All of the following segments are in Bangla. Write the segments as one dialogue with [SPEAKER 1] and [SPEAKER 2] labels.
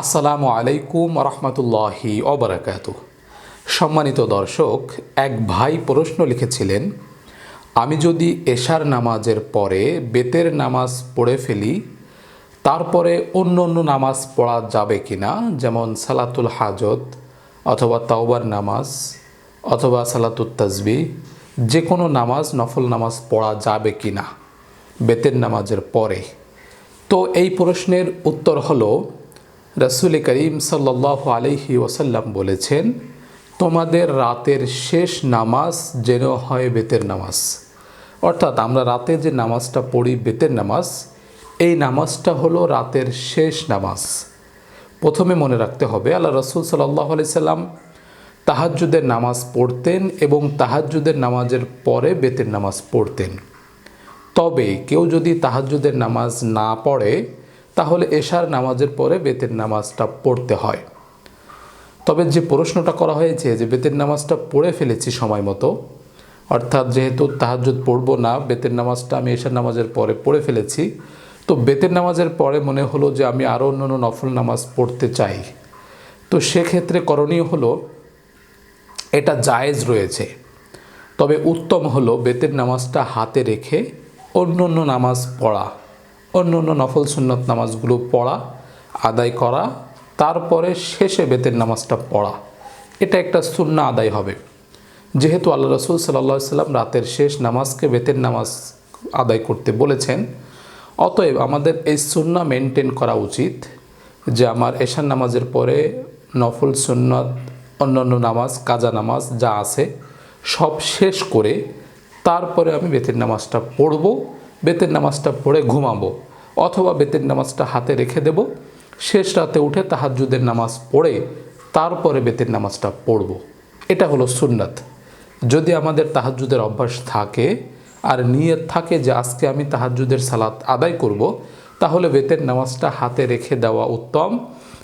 [SPEAKER 1] আসসালামু আলাইকুম রহমতুল্লাহি অবরাকাত সম্মানিত দর্শক, এক ভাই প্রশ্ন লিখেছিলেন, আমি যদি এশার নামাজের পরে বেতের নামাজ পড়ে ফেলি, তারপরে অন্য অন্য নামাজ পড়া যাবে কি না যেমন সালাতুল হাজত অথবা তাওবার নামাজ অথবা সালাতুল তাজবি যে কোনো নামাজ, নফল নামাজ পড়া যাবে কি না বেতের নামাজের পরে? তো এই প্রশ্নের উত্তর হলো রসুল করিম সাল্লাহ আলহি ওসাল্লাম বলেছেন, তোমাদের রাতের শেষ নামাজ যেন হয় বেতের নামাজ। অর্থাৎ আমরা রাতে যে নামাজটা পড়ি বেতের নামাজ, এই নামাজটা হলো রাতের শেষ নামাজ। প্রথমে মনে রাখতে হবে, আল্লাহ রসুল সাল্লাহ সাল্লাম তাহাজ্জুদের নামাজ পড়তেন এবং তাহাজ্জুদের নামাজের পরে বেতের নামাজ পড়তেন। তবে কেউ যদি তাহাজ্জুদের নামাজ না পড়ে তাহলে এশার নামাজের পরে বেতের নামাজটা পড়তে হয়। তবে যে প্রশ্নটা করা হয়েছে যে বেতের নামাজটা পড়ে ফেলেছি সময় মতো, অর্থাৎ যেহেতু তাহাজ্জুদ পড়ব না, বেতের নামাজটা আমি এশার নামাজের পরে পড়ে ফেলেছি, তো বেতের নামাজের পরে মনে হলো যে আমি আরও অন্য অন্য নফল নামাজ পড়তে চাই। তো সেক্ষেত্রে করণীয় হলো, এটা জায়েজ রয়েছে। তবে উত্তম হলো বেতের নামাজটা হাতে রেখে অন্য অন্য নামাজ পড়া। অন্য অন্য নফল সুন্নত নামাজগুলো পড়া, আদায় করা, তারপরে শেষে বেতের নামাজটা পড়া। এটা একটা সুন্না আদায় হবে। যেহেতু আল্লাহ রসুল সাল্লা সাল্লাম রাতের শেষ নামাজকে বেতের নামাজ আদায় করতে বলেছেন, অতএব আমাদের এই সুন্না মেনটেন করা উচিত যে আমার এশার নামাজের পরে নফল সুন্নত, অন্যান্য নামাজ, কাজা নামাজ যা আছে সব শেষ করে তারপরে আমি বেতের নামাজটা পড়ব। বেতের নামাজটা পড়ে ঘুমাবো অথবা বেতের নামাজটা হাতে রেখে দেব। শেষ রাতে উঠে তাহাজ্জুদের নামাজ পড়ে তারপরে বেতের নামাজটা পড়ব। এটা হলো সুন্নাত। যদি আমাদের তাহাজ্জুদের অভ্যাস থাকে আর নিয়ত থাকে যে আজকে আমি তাহাজ্জুদের সালাত আদায় করব, তাহলে বেতের নামাজটা হাতে রেখে দেওয়া উত্তম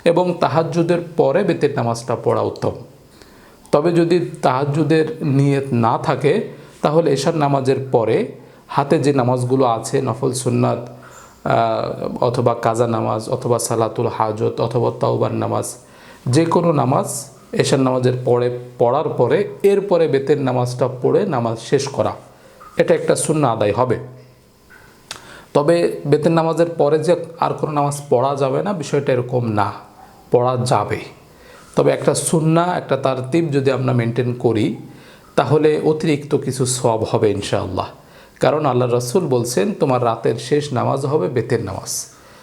[SPEAKER 1] এবং তাহাজ্জুদের পরে বেতের নামাজটা পড়া উত্তম। তবে যদি তাহাজ্জুদের নিয়ত না থাকে, তাহলে এশার নামাজের পরে হাতে যে নামাজগুলো আছে, নফল সুন্নাত অথবা কাজা নামাজ, অথবা সালাতুল হাজত, অথবা তাওবার নামাজ যে কোনো নামাজ এশার নামাজের পরে, পড়ার পরে, এরপরে বেতের নামাজটা পড়ে নামাজ শেষ করা। এটা একটা শূন্য আদায় হবে। তবে বেতের নামাজের পরে যে আর কোনো নামাজ পড়া যাবে না, বিষয়টা এরকম না। পড়া যাবে। তবে একটা সুন্না, একটা তারতিব যদি আমরা মেনটেন করি, তাহলে অতিরিক্ত কিছু সব হবে ইনশাআল্লাহ। কারণ আল্লাহ রসুল বলছেন তোমার রাতের শেষ নামাজ হবে বেতের নামাজ।